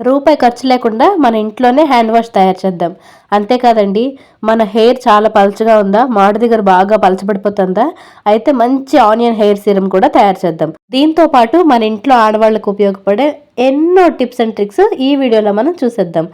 రూపాయి ఖర్చు లేకుండా మన ఇంట్లోనే హ్యాండ్ వాష్ తయారు చేద్దాం. అంతేకాదండి మన హెయిర్ చాలా పలచగా ఉందా? మాడి దగ్గర బాగా పలచబడిపోతుందా? అయితే మంచి ఆనియన్ హెయిర్ సీరం కూడా తయారు చేద్దాం. దీంతో పాటు మన ఇంట్లో ఆడవాళ్ళకు ఉపయోగపడే ఎన్నో టిప్స్ అండ్ ట్రిక్స్ ఈ వీడియోలో మనం చూసేద్దాం.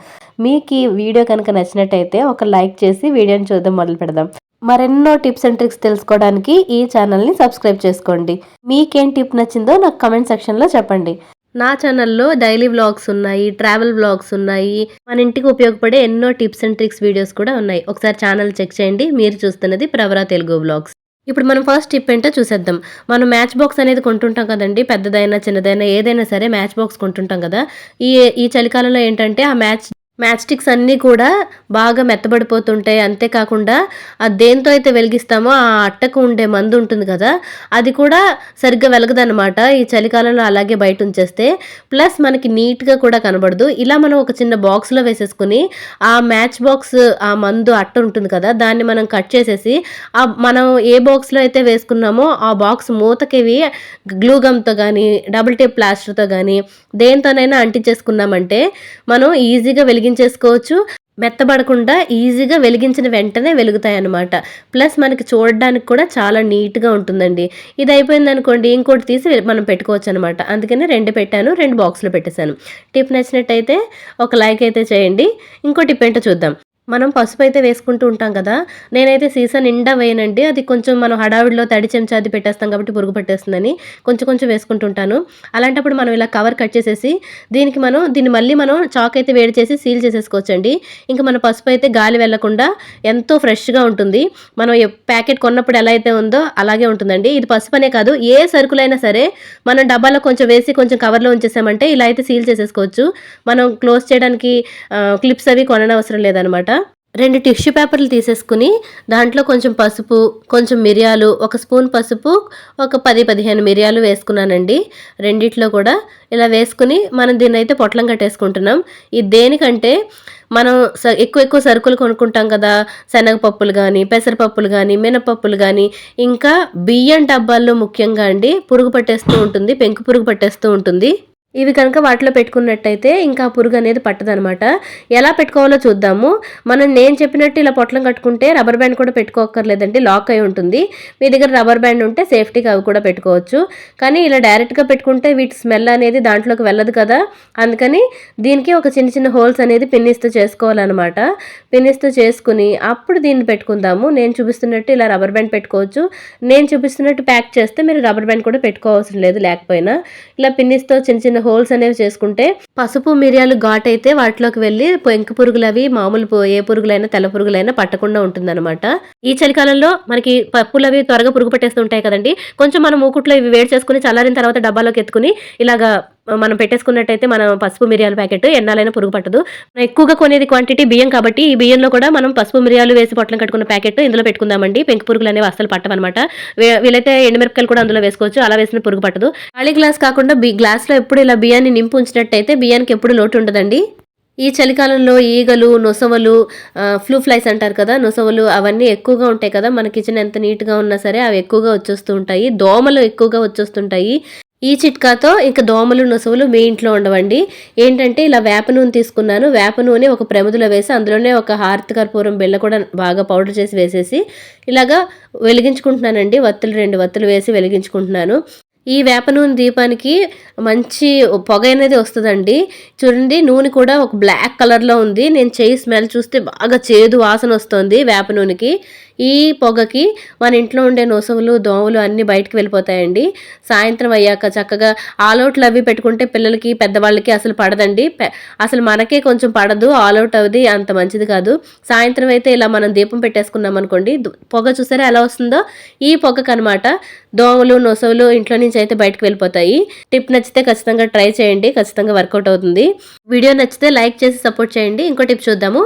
మీకు ఈ వీడియో కనుక నచ్చినట్టయితే ఒక లైక్ చేసి వీడియోని చూద్దాం మొదలు పెడదాం. మరెన్నో టిప్స్ అండ్ ట్రిక్స్ తెలుసుకోవడానికి ఈ ఛానల్ని సబ్స్క్రైబ్ చేసుకోండి. మీకేం టిప్ నచ్చిందో నాకు కమెంట్ సెక్షన్లో చెప్పండి. నా ఛానల్లో డైలీ వ్లాగ్స్ ఉన్నాయి ట్రావెల్ వ్లాగ్స్ ఉన్నాయి. మన ఇంటికి ఉపయోగపడే ఎన్నో టిప్స్ అండ్ ట్రిక్స్ వీడియోస్ కూడా ఉన్నాయి. ఒకసారి ఛానల్ చెక్ చేయండి. మీరు చూస్తున్నది ప్రవరా తెలుగు వ్లాగ్స్ ఇప్పుడు మనం ఫస్ట్ టిప్ ఏంటో చూసేద్దాం. మనం మ్యాచ్ బాక్స్ అనేది కొంటుంటాం కదండి. పెద్దదైనా చిన్నదైనా ఏదైనా సరే మ్యాచ్ బాక్స్ కొంటుంటాం కదా. ఈ ఈ చలికాలంలో ఏంటంటే ఆ మ్యాచ్ మ్యాచ్ స్టిక్స్ అన్నీ కూడా బాగా మెత్తబడిపోతుంటాయి. అంతేకాకుండా అది దేంతో అయితే వెలిగిస్తామో ఆ అట్టకు ఉండే మందు ఉంటుంది కదా అది కూడా సరిగ్గా వెలగదనమాట ఈ చలికాలంలో అలాగే బయట ఉంచేస్తే ప్లస్ మనకి నీట్గా కూడా కనబడదు. ఇలా మనం ఒక చిన్న బాక్స్లో వేసేసుకుని ఆ మ్యాచ్ బాక్స్ ఆ మందు అట్ట ఉంటుంది కదా దాన్ని మనం కట్ చేసేసి ఆ మనం ఏ బాక్స్లో అయితే వేసుకున్నామో ఆ బాక్స్ మూతకివి గ్లూగమ్తో కానీ డబుల్ టేప్ ప్లాస్టర్తో కానీ దేంతోనైనా అంటించేసుకున్నామంటే మనం ఈజీగా వెలిగించేసుకోవచ్చు. మెత్తబడకుండా ఈజీగా వెలిగించిన వెంటనే వెలుగుతాయి అనమాట ప్లస్ మనకి చూడడానికి కూడా చాలా నీట్గా ఉంటుందండి. ఇది అయిపోయింది అనుకోండి ఇంకోటి తీసి మనం పెట్టుకోవచ్చు అనమాట అందుకని రెండు పెట్టాను రెండు బాక్స్లో పెట్టేశాను. టిప్ నచ్చినట్టయితే ఒక లైక్ అయితే చేయండి. ఇంకో టిప్ ఏంటో చూద్దాం. మనం పసుపు అయితే వేసుకుంటూ ఉంటాం కదా నేనైతే సీసన్ నిండా వేయనండి. అది కొంచెం మనం హడావిడిలో తడి చెంచా అది పెట్టేస్తాం కాబట్టి పురుగు పట్టేస్తుందని కొంచెం కొంచెం వేసుకుంటుంటాను అలాంటప్పుడు మనం ఇలా కవర్ కట్ చేసేసి దీనికి మనం దీన్ని మళ్ళీ మనం చాక్ అయితే వేడి చేసి సీల్ చేసేసుకోవచ్చండి. ఇంకా మన పసుపు అయితే గాలి వెళ్ళకుండా ఎంతో ఫ్రెష్గా ఉంటుంది. మనం ప్యాకెట్ కొన్నప్పుడు ఎలా అయితే ఉందో అలాగే ఉంటుందండి. ఇది పసుపు అనే కాదు ఏ సరుకులైనా సరే మనం డబ్బాలో కొంచెం వేసి కొంచెం కవర్లో ఉంచేసామంటే ఇలా అయితే సీల్ చేసేసుకోవచ్చు. మనం క్లోజ్ చేయడానికి క్లిప్స్ అవి కొననవసరం లేదనమాట. రెండు టిష్యూ పేపర్లు తీసేసుకుని దాంట్లో కొంచెం పసుపు కొంచెం మిరియాలు ఒక స్పూన్ పసుపు ఒక పది పదిహేను మిరియాలు వేసుకున్నానండి. రెండిట్లో కూడా ఇలా వేసుకుని మనం దీన్ని అయితే పొట్లం కట్టేసుకుంటున్నాం. ఇది దేనికంటే మనం ఎక్కువ ఎక్కువ సరుకులు కొనుక్కుంటాం కదా శనగపప్పులు కానీ పెసరపప్పులు కానీ మినపప్పులు కానీ ఇంకా బియ్యం డబ్బాల్లో ముఖ్యంగా అండి పురుగు పట్టేస్తూ ఉంటుంది పెంకు పురుగు పట్టేస్తూ ఉంటుంది. ఇవి కనుక వాటిలో పెట్టుకున్నట్టయితే ఇంకా పురుగు అనేది పట్టదనమాట ఎలా పెట్టుకోవాలో చూద్దాము. మనం నేను చెప్పినట్టు ఇలా పొట్లం కట్టుకుంటే రబ్బర్ బ్యాండ్ కూడా పెట్టుకోకర్లేదండి లాక్ అయి ఉంటుంది. మీ దగ్గర రబ్బర్ బ్యాండ్ ఉంటే సేఫ్టీగా అవి కూడా పెట్టుకోవచ్చు. కానీ ఇలా డైరెక్ట్గా పెట్టుకుంటే వీటి స్మెల్ అనేది దాంట్లోకి వెళ్ళదు కదా. అందుకని దీనికి ఒక చిన్న చిన్న హోల్స్ అనేది పిన్నిస్తూ చేసుకోవాలన్నమాట. పిన్నిస్తూ చేసుకుని అప్పుడు దీన్ని పెట్టుకుందాము. నేను చూపిస్తున్నట్టు ఇలా రబ్బర్ బ్యాండ్ పెట్టుకోవచ్చు. నేను చూపిస్తున్నట్టు ప్యాక్ చేస్తే మీరు రబ్బర్ బ్యాండ్ కూడా పెట్టుకోవాల్సిన లేదు లేకపోయినా. ఇలా పిన్నిస్తో చిన్న చిన్న హోల్స్ అనేవి చేసుకుంటే పసుపు మిరియాలు ఘాట్ అయితే వాటిలోకి వెళ్ళి పెంకు పురుగులు అవి మామూలు ఏ పురుగులైనా తెల్ల పురుగులైనా పట్టకుండా ఉంటుందన్నమాట. ఈ చలికాలంలో మనకి పప్పులు అవి త్వరగా పురుగు పట్టేస్తుంటాయి కదండి. కొంచెం మనం మూకుట్లో ఇవి వేడి చేసుకుని చల్లారిన తర్వాత డబ్బాలోకి ఎత్తుకుని ఇలాగా మనం పెట్టేసుకున్నట్టయితే మనం పసుపు మిరియాల ప్యాకెట్ ఎన్నాలైనా పురుగు పట్టదు. ఎక్కువగా కొనేది క్వాంటిటీ బియ్యం కాబట్టి ఈ బియ్యంలో కూడా మనం పసుపు మిరియాలు వేసి పొట్లం కట్టుకున్న ప్యాకెట్ ఇందులో పెట్టుకుందామండి. పెంకు పురుగులు అనేవి అసలు పట్టవన్నమాట వీలైతే ఎండుమిరపకాయలు కూడా అందులో వేసుకోవచ్చు. అలా వేసిన పురుగు పట్టదు. ఖాళీ గ్లాస్ కాకుండా గ్లాస్లో ఎప్పుడు ఇలా బియ్యాన్ని నింపు ఉంచినట్టయితే బియ్యానికి ఎప్పుడు లోటు ఉండదండి. ఈ చలికాలంలో ఈగలు నొసవలు ఫ్లూ ఫ్లైస్ అంటారు కదా నొసవలు అవన్నీ ఎక్కువగా ఉంటాయి కదా. మన కిచెన్ ఎంత నీట్గా ఉన్నా సరే అవి ఎక్కువగా వచ్చేస్తూ ఉంటాయి. దోమలు ఎక్కువగా వచ్చేస్తుంటాయి. ఈ చిట్కాతో ఇంకా దోమలు నొసవులు మీ ఇంట్లో ఉండవండి. ఏంటంటే ఇలా వేప నూనె తీసుకున్నాను. వేప నూనె ఒక ప్రమిదిలో వేసి అందులోనే ఒక హారతి కర్పూరం బిళ్ళ కూడా బాగా పౌడర్ చేసి వేసేసి ఇలాగా వెలిగించుకుంటున్నానండి. వత్తులు రెండు వత్తులు వేసి వెలిగించుకుంటున్నాను. ఈ వేప నూనె దీపానికి మంచి పొగ అనేది వస్తుందండి. చూడండి నూనె కూడా ఒక బ్లాక్ కలర్లో ఉంది. నేను చేయి స్మెల్ చూస్తే బాగా చేదు వాసన వస్తుంది వేప నూనెకి. ఈ పొగకి మన ఇంట్లో ఉండే నొసవులు దోమలు అన్నీ బయటకు వెళ్ళిపోతాయండి. సాయంత్రం అయ్యాక చక్కగా ఆల్అవుట్లు అవి పెట్టుకుంటే పిల్లలకి పెద్దవాళ్ళకి అసలు పడదండి. అసలు మనకే కొంచెం పడదు. ఆల్అవుట్ అవి అంత మంచిది కాదు. సాయంత్రం అయితే ఇలా మనం దీపం పెట్టేసుకున్నాం అనుకోండి. పొగ చూసారా ఎలా వస్తుందో? ఈ పొగకు అనమాట దోమలు నొసవులు ఇంట్లో నుంచి అయితే బయటకు వెళ్ళిపోతాయి. టిప్ నచ్చితే ఖచ్చితంగా ట్రై చేయండి. ఖచ్చితంగా వర్కౌట్ అవుతుంది. వీడియో నచ్చితే లైక్ చేసి సపోర్ట్ చేయండి. ఇంకో టిప్ చూద్దాము.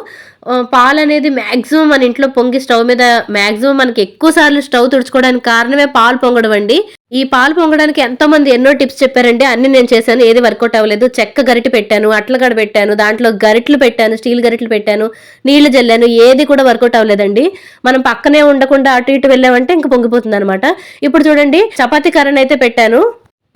పాలు అనేది మ్యాక్సిమం మన ఇంట్లో పొంగి స్టవ్ మీద మ్యాక్సిమం మనకి ఎక్కువ సార్లు స్టవ్ తుడుచుకోవడానికి కారణమే పాలు పొంగడం అండి. ఈ పాలు పొంగడానికి ఎంతో మంది ఎన్నో టిప్స్ చెప్పారండి. అన్ని నేను చేశాను. ఏది వర్కౌట్ అవ్వలేదు. చెక్క గరిటి పెట్టాను. అట్లగడ పెట్టాను. దాంట్లో గరిట్లు పెట్టాను. స్టీల్ గరిట్లు పెట్టాను. నీళ్ళు జల్లాను. ఏది కూడా వర్కౌట్ అవ్వలేదండి. మనం పక్కనే ఉండకుండా అటు ఇటు వెళ్ళామంటే ఇంకా పొంగిపోతుంది అనమాట ఇప్పుడు చూడండి చపాతీ కర్రను అయితే పెట్టాను.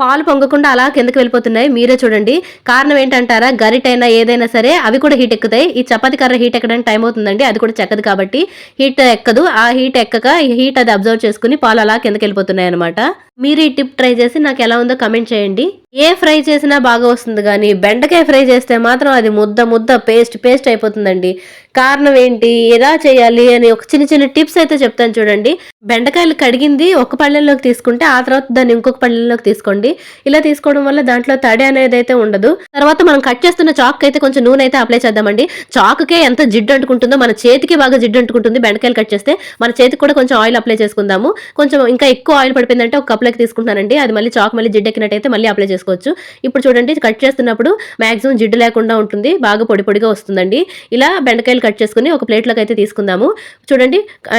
పాలు పొంగకుండా అలా కిందకి వెళ్ళిపోతున్నాయి. మీరే చూడండి. కారణం ఏంటంటారా? గరిటైనా ఏదైనా సరే అవి కూడా హీట్ ఎక్కుతాయి. ఈ చపాతి కర్ర హీట్ ఎక్కడానికి టైం అవుతుందండి. అది కూడా చెక్కదు కాబట్టి హీట్ ఎక్కదు. ఆ హీట్ ఎక్కక హీట్ అది అబ్జర్వ్ చేసుకుని పాలు అలా కిందకి వెళ్ళిపోతున్నాయి అనమాట మీరు ఈ టిప్ ట్రై చేసి నాకు ఎలా ఉందో కమెంట్ చేయండి. ఏ ఫ్రై చేసినా బాగా వస్తుంది కానీ బెండకాయ ఫ్రై చేస్తే మాత్రం అది ముద్ద ముద్ద పేస్ట్ పేస్ట్ అయిపోతుందండి. కారణం ఏంటి? ఎలా చేయాలి? అని ఒక చిన్న చిన్న టిప్స్ అయితే చెప్తాను చూడండి. బెండకాయలు కడిగింది ఒక పళ్ళెంలోకి తీసుకుంటే ఆ తర్వాత దాన్ని ఇంకొక పళ్ళెల్లోకి తీసుకోండి. ఇలా తీసుకోవడం వల్ల దాంట్లో తడి అనేది అయితే ఉండదు. తర్వాత మనం కట్ చేస్తున్న చాక్ అయితే కొంచెం నూనె అయితే అప్లై చేద్దామండి. చాక్కే ఎంత జిడ్డు అంటుకుంటుందో మన చేతికి బాగా జిడ్డు అంటుకుంటుంది బెండకాయలు కట్ చేస్తే. మన చేతికి కూడా కొంచెం ఆయిల్ అప్లై చేసుకుందాము. కొంచెం ఇంకా ఎక్కువ ఆయిల్ పడిపోయిందంటే ఒక కప్లోకి తీసుకుంటున్నానండి. అది మళ్ళీ చాక్ మళ్ళీ జిడ్డు ఎక్కినట్టయితే మళ్ళీ అప్లై చేసుకోవచ్చు. ఇప్పుడు చూడండి కట్ చేస్తున్నప్పుడు మాక్సిమం జిడ్డు లేకుండా ఉంటుంది. బాగా పొడి పొడిగా వస్తుందండి. ఇలా బెండకాయలు కట్ చేసుకుని ఒక ప్లేట్లోకి అయితే తీసుకుందాము. చూడండి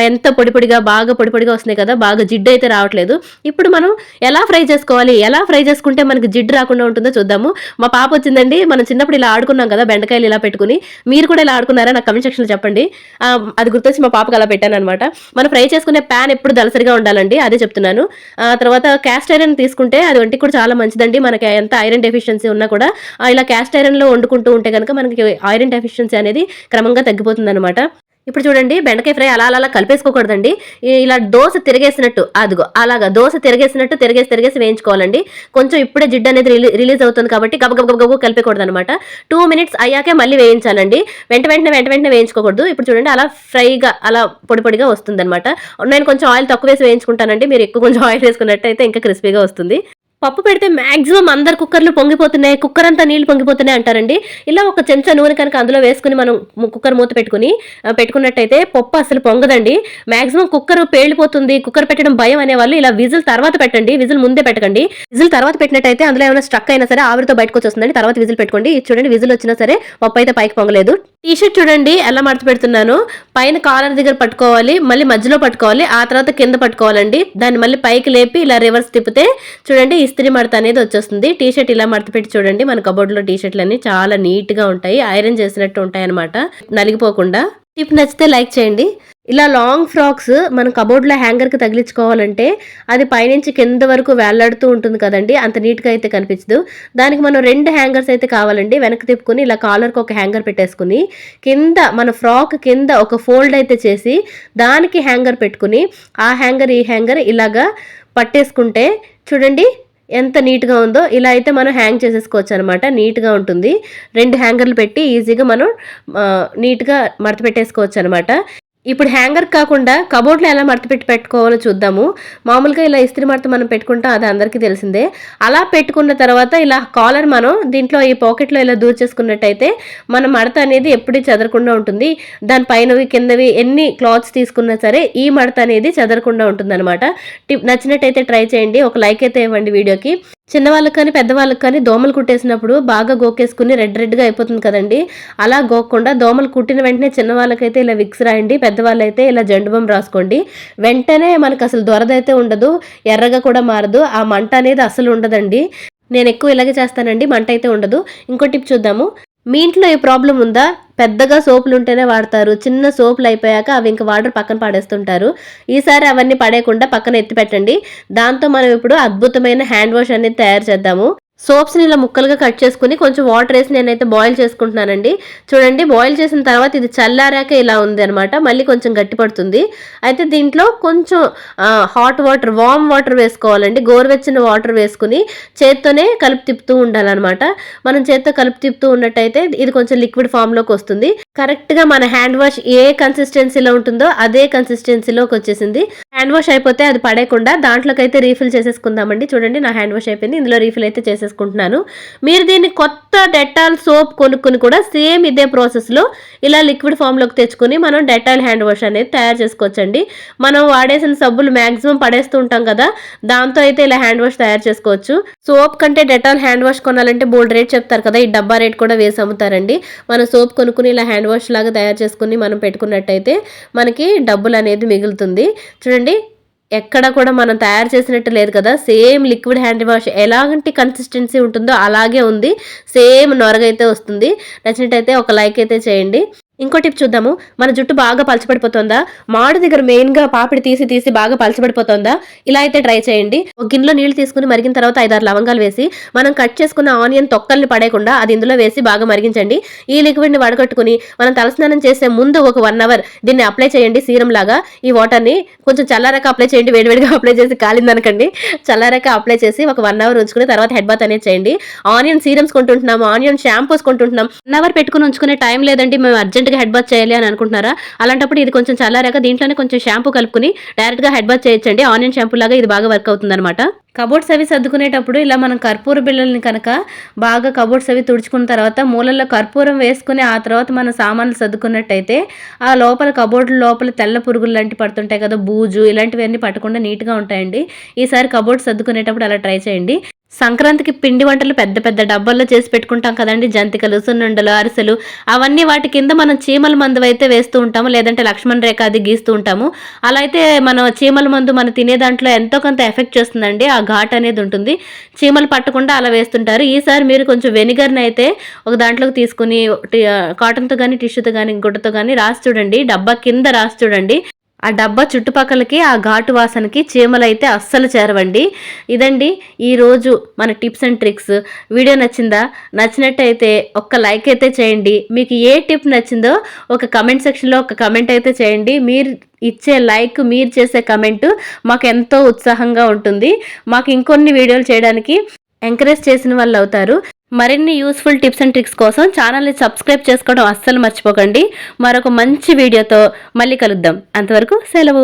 ఎంత పొడి పొడిగా బాగా పొడి పొడిగా వస్తున్నాయి కదా బాగా జిడ్డు అయితే రావట్లేదు. ఇప్పుడు మనం ఎలా ఫ్రై చేసుకోవాలి? ఎలా ఫ్రై చేసుకుంటే మనకి జిడ్డు రాకుండా ఉంటుందో చూద్దాము. మా పాప వచ్చిందండి మనం చిన్నప్పుడు ఇలా ఆడుకున్నాం కదా బెండకాయలు ఇలా పెట్టుకుని. మీరు కూడా ఇలా ఆడుకున్నారా? నాకు కమెంట్ సెక్షన్లో చెప్పండి. అది గుర్తొచ్చి మా పాపకి అలా పెట్టాను అనమాట మనం ఫ్రై చేసుకునే ప్యాన్ ఎప్పుడు దలసరిగా ఉండాలండి అదే చెప్తున్నాను. ఆ తర్వాత క్యాస్ట్ ఐరన్ తీసుకుంటే అది ఒంటికి కూడా చాలా మంచిదండి. మనకి ఎంత ఐరన్ డెఫిషియన్సీ ఉన్నా కూడా ఇలా క్యాస్ట్ ఐరన్లో వండుకుంటూ ఉంటే కనుక మనకి ఐరన్ డెఫిషియన్సీ అనేది క్రమంగా తగ్గిపోతుంది అనమాట ఇప్పుడు చూడండి బెండకాయ ఫ్రై అలా అలా అలా కలిపేసుకోకూడదండి. ఇలా దోశ తిరిగేసినట్టు అదిగో అలాగా దోశ తిరిగేసినట్టు తిరిగేసి తిరిగేసి వేయించుకోవాలండి. కొంచెం ఇప్పుడే జిడ్డు అనేది రిలీజ్ అవుతుంది కాబట్టి గబ గబ గబు గబ కలిపేకూడదు అనమాట టూ మినిట్స్ అయ్యాకే మళ్ళీ వేయించాలండి. వెంట వెంటనే వెంట వెంటనే వేయించుకోకూడదు. ఇప్పుడు చూడండి అలా ఫ్రైగా అలా పొడి పొడిగా వస్తుంది అనమాట నేను కొంచెం ఆయిల్ తక్కువ వేసి వేయించుకుంటానండి. మీరు ఎక్కువ కొంచెం ఆయిల్ వేసుకున్నట్టయితే ఇంకా క్రిస్పీగా వస్తుంది. పప్పు పెడితే మాక్సిమం అందరు కుక్కర్లు పొంగిపోతున్నాయి కుక్కర్ అంతా నీళ్ళు పొంగిపోతున్నాయి అంటారండి. ఇలా ఒక చెంచా నూనె కనుక అందులో వేసుకుని మనం కుక్కర్ మూత పెట్టుకుని పెట్టుకున్నట్టయితే పప్పు అసలు పొంగదండి. మాక్సిమం కుక్కర్ పేలిపోతుంది కుక్కర్ పెట్టడం భయం అనేవాళ్ళు ఇలా విజిల్ తర్వాత పెట్టండి విజిల్ ముందే పెట్టకండి. విజిల్ తర్వాత పెట్టినట్టయితే అందులో ఏమైనా స్ట్రక్ అయినా సరే ఆవిరితో బయటకు వచ్చేస్తుందండి తర్వాత విజిల్ పెట్టుకోండి. చూడండి విజిల్ వచ్చినా సరే పప్పు అయితే పైకి పొంగలేదు. టీ షర్ట్ చూడండి ఎలా మడత పెడుతున్నాను. పైన కాలర్ దగ్గర పట్టుకోవాలి మళ్ళీ మధ్యలో పట్టుకోవాలి ఆ తర్వాత కింద పట్టుకోవాలండి. దాన్ని మళ్ళీ పైకి లేపి ఇలా రివర్స్ తిప్పితే చూడండి ఇస్త్రీ మడత అనేది వచ్చేస్తుంది. టీ షర్ట్ ఇలా మడత పెట్టి చూడండి. మన కబోర్డ్లో టీ షర్ట్లు అన్ని చాలా నీట్గా ఉంటాయి. ఐరన్ చేసినట్టు ఉంటాయి అనమాట నలిగిపోకుండా. టిప్ నచ్చితే లైక్ చేయండి. ఇలా లాంగ్ ఫ్రాక్స్ మనం కబోర్డ్లో హ్యాంగర్కి తగిలించుకోవాలంటే అది పైనుంచి కింద వరకు వేలాడుతూ ఉంటుంది కదండి. అంత నీట్గా అయితే కనిపించదు. దానికి మనం రెండు హ్యాంగర్స్ అయితే కావాలండి. వెనక్కి తిప్పుకుని ఇలా కాలర్కి ఒక హ్యాంగర్ పెట్టేసుకుని కింద మన ఫ్రాక్ కింద ఒక ఫోల్డ్ అయితే చేసి దానికి హ్యాంగర్ పెట్టుకుని ఆ హ్యాంగర్ ఈ హ్యాంగర్ ఇలాగా పట్టేసుకుంటే చూడండి ఎంత నీట్గా ఉందో ఇలా అయితే మనం హ్యాంగ్ చేసేసుకోవచ్చు అనమాట నీట్గా ఉంటుంది. రెండు హ్యాంగర్లు పెట్టి ఈజీగా మనం నీట్గా మడత పెట్టేసుకోవచ్చు అనమాట ఇప్పుడు హ్యాంగర్ కాకుండా కబోర్డ్లో ఎలా మడత పెట్టి పెట్టుకోవాలో చూద్దాము. మామూలుగా ఇలా ఇస్త్రీ మడత మనం పెట్టుకుంటాం అది అందరికీ తెలిసిందే. అలా పెట్టుకున్న తర్వాత ఇలా కాలర్ మనం దీంట్లో ఈ పాకెట్లో ఇలా దూర్ చేసుకున్నట్టయితే మన మడత అనేది ఎప్పుడూ చెదరకుండా ఉంటుంది. దాని పైనవి కిందవి ఎన్ని క్లాత్స్ తీసుకున్నా సరే ఈ మడత అనేది చెదరకుండా ఉంటుంది అనమాట టిప్ నచ్చినట్టయితే ట్రై చేయండి. ఒక లైక్ అయితే ఇవ్వండి వీడియోకి. చిన్నవాళ్ళకి కానీ పెద్దవాళ్ళకి కానీ దోమలు కుట్టేసినప్పుడు బాగా గోకేసుకుని రెడ్ రెడ్గా అయిపోతుంది కదండి. అలా గోకుండా దోమలు కుట్టిన వెంటనే చిన్నవాళ్ళకైతే ఇలా విక్స్ రాయండి పెద్దవాళ్ళైతే ఇలా జెండు రాసుకోండి. వెంటనే మనకు అసలు దొరదైతే ఉండదు ఎర్రగా కూడా మారదు ఆ మంట అనేది అసలు ఉండదండి. నేను ఎక్కువ ఇలాగే చేస్తానండి మంట అయితే ఉండదు. ఇంకో టిప్ చూద్దాము. మీ ఇంట్లో ఈ ప్రాబ్లం ఉందా? పెద్దగా సోపులు ఉంటేనే వాడతారు. చిన్న సోపులు అయిపోయాక అవి ఇంకా వాటర్ పక్కన పడేస్తుంటారు. ఈసారి అవన్నీ పడేయకుండా పక్కన ఎత్తి పెట్టండి దాంతో మనం ఇప్పుడు అద్భుతమైన హ్యాండ్ వాష్ అనేది తయారు చేద్దాము. సోప్స్ని ఇలా ముక్కలుగా కట్ చేసుకుని కొంచెం వాటర్ వేసి నేనైతే బాయిల్ చేసుకుంటున్నానండి. చూడండి బాయిల్ చేసిన తర్వాత ఇది చల్లారాక ఇలా ఉంది అనమాట మళ్ళీ కొంచెం గట్టి పడుతుంది. అయితే దీంట్లో కొంచెం హాట్ వాటర్ వామ్ వాటర్ వేసుకోవాలండి. గోరువెచ్చని వాటర్ వేసుకుని చేత్తోనే కలుపు తిప్పుతూ ఉండాలన్నమాట. మనం చేత్తో కలుపు తిప్పుతూ ఉన్నట్టయితే ఇది కొంచెం లిక్విడ్ ఫామ్లోకి వస్తుంది. కరెక్ట్గా మన హ్యాండ్ వాష్ ఏ కన్సిస్టెన్సీలో ఉంటుందో అదే కన్సిస్టెన్సీలోకి వచ్చేసింది. హ్యాండ్ వాష్ అయిపోతే అది పడేయకుండా దాంట్లోకి అయితే రీఫిల్ చేసేసుకుందామండి. చూడండి నా హ్యాండ్ వాష్ అయిపోయింది. ఇందులో రీఫిల్ అయితే చేసేసుకుంటున్నాను. మీరు దీన్ని కొత్త డెటాల్ సోప్ కొనుక్కుని కూడా సేమ్ ఇదే ప్రాసెస్లో ఇలా లిక్విడ్ ఫామ్లోకి తెచ్చుకుని మనం డెటాల్ హ్యాండ్ వాష్ అనేది తయారు చేసుకోవచ్చండి. మనం వాడేసిన సబ్బులు మ్యాక్సిమం పడేస్తూ ఉంటాం కదా దాంతో అయితే ఇలా హ్యాండ్ వాష్ తయారు చేసుకోవచ్చు. సోప్ కంటే డెటాల్ హ్యాండ్ వాష్ కొనాలంటే బోల్డ్ రేట్ చెప్తారు కదా ఈ డబ్బా రేట్ కూడా వేసి అమ్ముతారండి. మనం సోప్ కొనుక్కుని ఇలా హ్యాండ్ వాష్ లాగా తయారు చేసుకుని మనం పెట్టుకున్నట్టయితే మనకి డబ్బులు అనేది మిగులుతుంది. చూడండి ఎక్కడ కూడా మనం తయారు చేసినట్టు లేదు కదా. సేమ్ లిక్విడ్ హ్యాండ్ వాష్ ఎలాంటి కన్సిస్టెన్సీ ఉంటుందో అలాగే ఉంది. సేమ్ నొరగైతే వస్తుంది. నచ్చినట్టయితే ఒక లైక్ అయితే చేయండి. ఇంకో టిప్ చూద్దాము. మన జుట్టు బాగా పలచబడిపోతుందా? మాడు దగ్గర మెయిన్గా పాపిడి తీసి తీసి బాగా పలచబడిపోతుందా? ఇలా అయితే ట్రై చేయండి. ఒక గిన్నెలో నీళ్ళు తీసుకుని మరిగిన తర్వాత ఐదారు లవంగాలు వేసి మనం కట్ చేసుకున్న ఆనియన్ తొక్కల్ని పడేయకుండా అది ఇందులో వేసి బాగా మరిగించండి. ఈ లిక్విడ్ని వడగట్టుకుని మనం తలస్నానం చేసే ముందు ఒక వన్ అవర్ దీన్ని అప్లై చేయండి సీరం లాగా ఈ వాటర్ని కొంచెం చల్లారాక అప్లై చేయండి. వేడివేడిగా అప్లై చేసి కాలిందనకండి. చల్లారాక అప్లై చేసి ఒక వన్ అవర్ ఉంచుకుని తర్వాత హెడ్ బాత్ అనేది చేయండి. ఆనియన్ సీరమ్స్ కొంటుంటున్నాం ఆనియన్ షాంపూస్ కొంటుంటున్నాం. వన్ అవర్ పెట్టుకుని ఉంచుకునే టైం లేదండి. మేము అర్జెంట్ డైరెక్ట్గా హెడ్ బాత్ చేయాలి అని అనుకుంటున్నారా? అలాంటప్పుడు ఇది కొంచెం చల్లారాక దీంట్లోనే కొంచెం షాంపూ కలుపుకుని డైరెక్ట్గా హెడ్ బాత్ చేయొచ్చండి. ఆనియన్ షాంపూ లాగా ఇది బాగా వర్క్ అవుతుంది అనమాట కబోర్డ్స్ అవి సర్దుకునేటప్పుడు ఇలా మనం కర్పూర బిళ్ళల్ని కనుక బాగా కబోర్డ్స్ అవి తుడుచుకున్న తర్వాత మూలల్లో కర్పూరం వేసుకుని ఆ తర్వాత మన సామాన్లు సర్దుకున్నట్టయితే ఆ లోపల కబోర్డ్ లోపల తెల్ల పురుగులు లాంటి పడుతుంటాయి కదా బూజు ఇలాంటివన్నీ పట్టకుండా నీట్గా ఉంటాయండి. ఈసారి కబోర్డ్ సర్దుకునేటప్పుడు అలా ట్రై చేయండి. సంక్రాంతికి పిండి వంటలు పెద్ద పెద్ద డబ్బాల్లో చేసి పెట్టుకుంటాం కదండి. జంతికలు సున్నుండలు అరిసెలు అవన్నీ వాటి కింద మనం చీమల మందు అయితే వేస్తూ ఉంటాము. లేదంటే లక్ష్మణ్ రేఖ అది గీస్తూ ఉంటాము. అలా అయితే మనం చీమల మందు మనం తినే దాంట్లో ఎంతో కొంత ఎఫెక్ట్ చేస్తుందండి. ఆ ఘాట్ అనేది ఉంటుంది. చీమలు పట్టకుండా అలా వేస్తుంటారు. ఈసారి మీరు కొంచెం వెనిగర్ని అయితే ఒక దాంట్లోకి తీసుకుని కాటన్తో కానీ టిష్యూతో కానీ గుడ్డతో కానీ రాసి చూడండి. డబ్బా కింద రాసి చూడండి. ఆ డబ్బా చుట్టుపక్కలకి ఆ ఘాటు వాసనకి చీమలు అయితే అస్సలు చేరవండి. ఇదండి ఈరోజు మన టిప్స్ అండ్ ట్రిక్స్. వీడియో నచ్చిందా? నచ్చినట్టయితే ఒక్క లైక్ అయితే చేయండి. మీకు ఏ టిప్ నచ్చిందో ఒక కమెంట్ సెక్షన్లో ఒక కమెంట్ అయితే చేయండి. మీరు ఇచ్చే లైక్ మీరు చేసే కమెంట్ మాకు ఎంతో ఉత్సాహంగా ఉంటుంది. మాకు ఇంకొన్ని వీడియోలు చేయడానికి ఎంకరేజ్ చేసిన వాళ్ళు అవుతారు. మరిన్ని యూస్ఫుల్ టిప్స్ అండ్ ట్రిక్స్ కోసం ఛానల్ని సబ్స్క్రైబ్ చేసుకోవడం అస్సలు మర్చిపోకండి. మరొక మంచి వీడియోతో మళ్ళీ కలుద్దాం. అంతవరకు సెలవు.